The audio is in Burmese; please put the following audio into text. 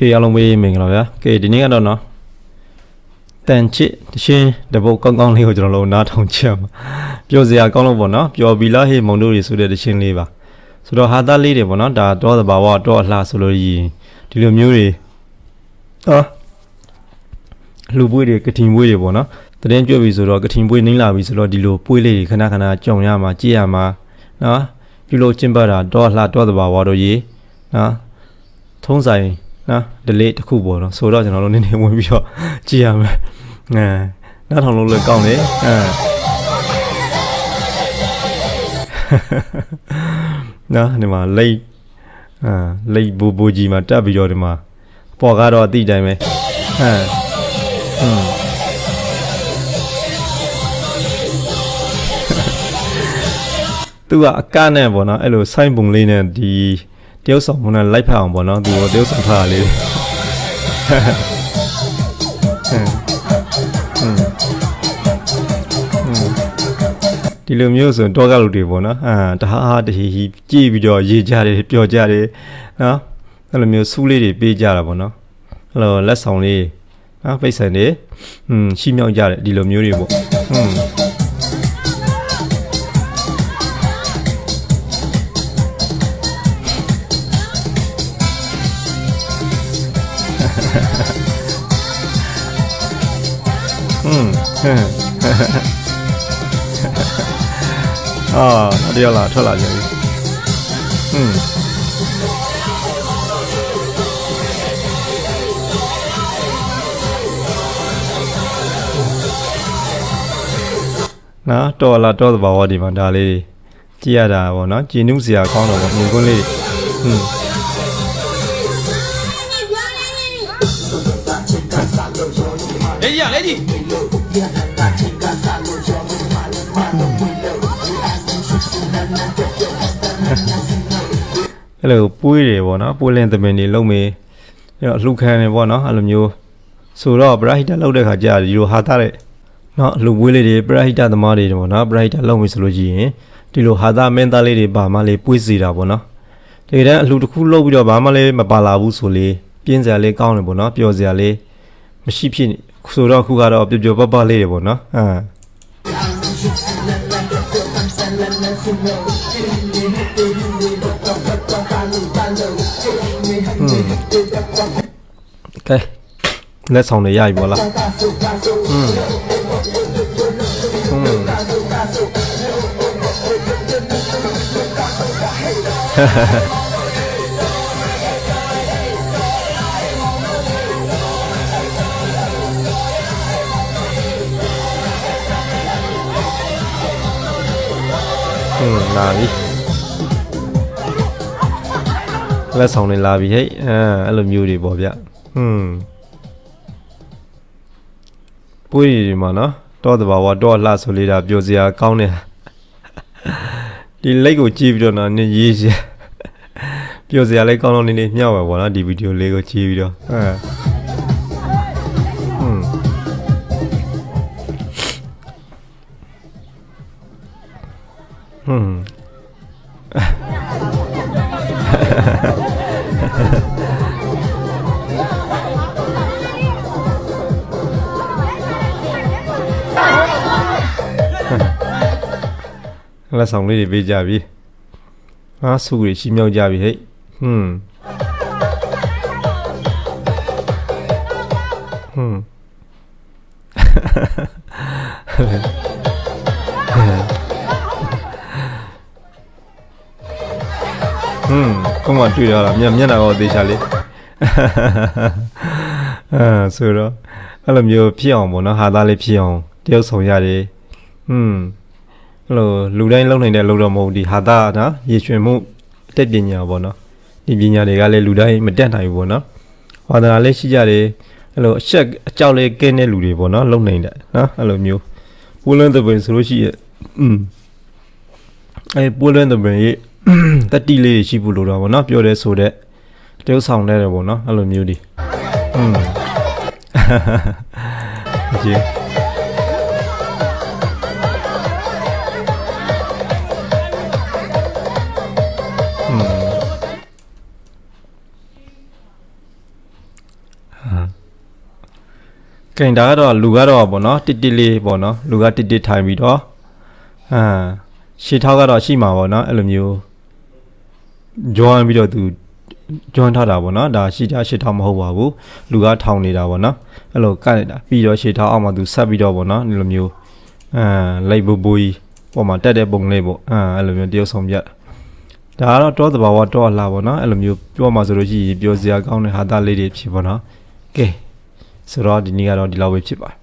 ကဲအားလုံးပဲမင်္ဂလာဗျာကဲဒီနေ့ကတော့နော်တန်ချစ်တရှင်းတပုတ်ကောင်းကောင်းလေးကိုကျွန်တော်တို့နားထောင်ချက်မှာပျော်စရာကောင်းလို့ပေါ့နော်ပျော်ပြီလားဟေးမုံတို့တွေဆိုတဲ့တရှင်းလေးပါဆိုတော့ဟာသားလေးတွေပေါ့နော်ဒါတော့သဘာဝတော့အလှဆိုလို့ရရင်ဒီလိုမျိုးတွေဟာလူပွေးတွေကတိမ်ပွေးတွေပေါ့နော်တရင်ကြွပြီဆိုတော့ကတိမ်ပွေးနှင်းလာပြီဆိုတော့ဒီလိုပွေးလေးတွေခဏခဏကြုံရမှာကြည့်ရမှာနော်ဒီလိုကျင့်ပတ်တာတော့အလှတော့သဘာဝတော့ရေနော်ထုံးဆိုင် နော် delay တစ်ခုပေါ့နော်ဆိုတော့ကျွန်တော်တို့နည်းနည်းဝင်ပြီးတော့ကြည့်ရမယ်အဲနောက်ထောင်လို့လည်းကောင်းတယ်အဲနော်ဒီမှာလိတ်အာလိတ်ဘူဘူကြီးမှာတက်ပြီးတော့ဒီမှာပေါ်ကတော့အတိတိုင်းပဲဟမ်ဟွန်းသူကအကနဲ့ပေါ့နော်အဲ့လိုစိုင်းပုံလေးနဲ့ဒီ တရုပ်ဆောင်မနဲ့လိုက်ဖက်အောင်ပေါ့နော်သူကတရုပ်ဆောင်ထားတာလေးဒီလိုမျိုးဆိုရင်တောကလူတွေပေါ့နော်အာတဟားဟားတဟီဟီကြည့်ပြီးတော့ရေးကြတယ်ပျော်ကြတယ်နော်အဲ့လိုမျိုးစူးလေးတွေပေးကြတာပေါ့နော်အဲ့လိုလက်ဆောင်လေးနော်ပိတ်ဆန်တွေอืมရှီမြောက်ကြတယ်ဒီလိုမျိုးတွေပေါ့อืม อืมအာနောက်တစ်ယောက်လာထွက်လာကြပြီอืมနော်တော်လာတော်သဘာဝဒီမှာဒါလေးကြည့်ရတာပေါ့နော်ကျင်းနုစရာကောင်းတော့ပေါ့မြင်ကွန်းလေးဟွန်းလေကြီးလေကြီး အဲ့လိုပွေးတယ်ပေါ့နော်ပွေးလင်းသမင်တွေလုံးမေးအဲ့တော့လှူခံတယ်ပေါ့နော်အဲ့လိုမျိုးဆိုတော့ပရဟိတလောက်တဲ့ခါကြာဒီလိုဟာတာတဲ့နော်လှူပွေးလေးတွေပရဟိတသမားတွေပေါ့နော်ပရဟိတလုံးမေးဆိုလို့ရှိရင်ဒီလိုဟာတာမင်းသားလေးတွေပါမလေးပွေးစီတာပေါ့နော်တကယ်တမ်းအလှူတစ်ခုလုပ်ပြီးတော့ဘာမှလည်းမပါလာဘူးဆိုလေပြင်းစရာလေးကောင်းတယ်ပေါ့နော်ပျော်စရာလေးမရှိဖြစ်နေ ဆိုတော့ခုကတော့ပျော်ပျော်ပပလေးတွေပေါ့နော်အမ်ကဲလက်ဆောင်တွေရပြီပေါ့လားอืมอืม ဟင်းလာပြီလက်ဆောင်တွေလာပြီဟဲ့အဲအဲ့လိုမျိုးတွေပေါ့ဗျဟွန်းပွေးဒီမှာနော်တော့တဘာဝတော့လှဆိုလေးတာပျော်စရာကောင်းတယ်ဒီလိတ်ကိုကြည့်ပြီးတော့နော်နင်ရေးရပျော်စရာလေးကောင်းတော့နင်းနေမျှဝယ်ပေါ့နော်ဒီဗီဒီယိုလေးကိုကြည့်ပြီးတော့အဲ อืมလက်ဆောင်လေးတွေပေးကြပြီ။အားစုတွေရှီမြောက်ကြပြီဟဲ့။ဟွန်းဟွန်း ဟွန်းကောင်းမှတွေ့ရလားမျက်မျက်နှာကောသေချာလေးအဲဆိုတော့အဲ့လိုမျိုးဖြစ်အောင်ပေါ့နော်ဟာသားလေးဖြစ်အောင်တယောက်ဆောင်ရတယ်ဟွန်းအဲ့လိုလူတိုင်းလုံနိုင်တဲ့လုံတော့မဟုတ်ဒီဟာတာနော်ရေရွှင်မှုအတက်ပညာပေါ့နော်ဒီပညာတွေကလည်းလူတိုင်းမတက်နိုင်ဘူးပေါ့နော်ဝါသနာလည်းရှိကြတယ်အဲ့လိုအချက်အကြောက်လေးကင်းတဲ့လူတွေပေါ့နော်လုံနိုင်တယ်နော်အဲ့လိုမျိုးပိုးလွန်းတဲ့ပင်ဆိုလို့ရှိရဲ့อืมအဲပိုးလွန်းတဲ့ပင်ရဲ့ တတိလေးတွေရှိဖို့လိုတော့ဗောနော်ပြောတယ်ဆိုတဲ့တရုပ်ဆောင်တဲ့တယ်ဗောနော်အဲ့လိုမျိုးဒီอืมကြီးကင်ဒါကတော့လူကတော့ပေါ့နော်တစ်တစ်လေးပေါ့နော်လူကတစ်တစ်ထိုင်ပြီးတော့အာရှေးထောက်ကတော့ရှိမှာပေါ့နော်အဲ့လိုမျိုး ဂျွန်ပြီးတော့သူဂျွန်ထားတာပေါ့နော်ဒါရှေးထောက်ရှေးထောက်မဟုတ်ပါဘူးလူကထောင်နေတာပေါ့နော်အဲ့လိုကတ်နေတာပြီးတော့ရှေးထောက်အောက်မှာသူဆက်ပြီးတော့ပေါ့နော်အဲ့လိုမျိုးအာလိုက်ဘူဘူကြီးပေါ်မှာတက်တဲ့ပုံလေးပေါ့အာအဲ့လိုမျိုးတရုပ်ဆောင်ပြဒါကတော့တောသဘာဝတောအလားပေါ့နော်အဲ့လိုမျိုးပြောမှဆိုလို့ရှိရင်ပြောစရာကောင်းတဲ့ဟာသားလေးတွေဖြစ်ပေါ့နော်ကဲဆိုတော့ဒီနေ့ကတော့ဒီလောက်ပဲဖြစ်ပါတယ်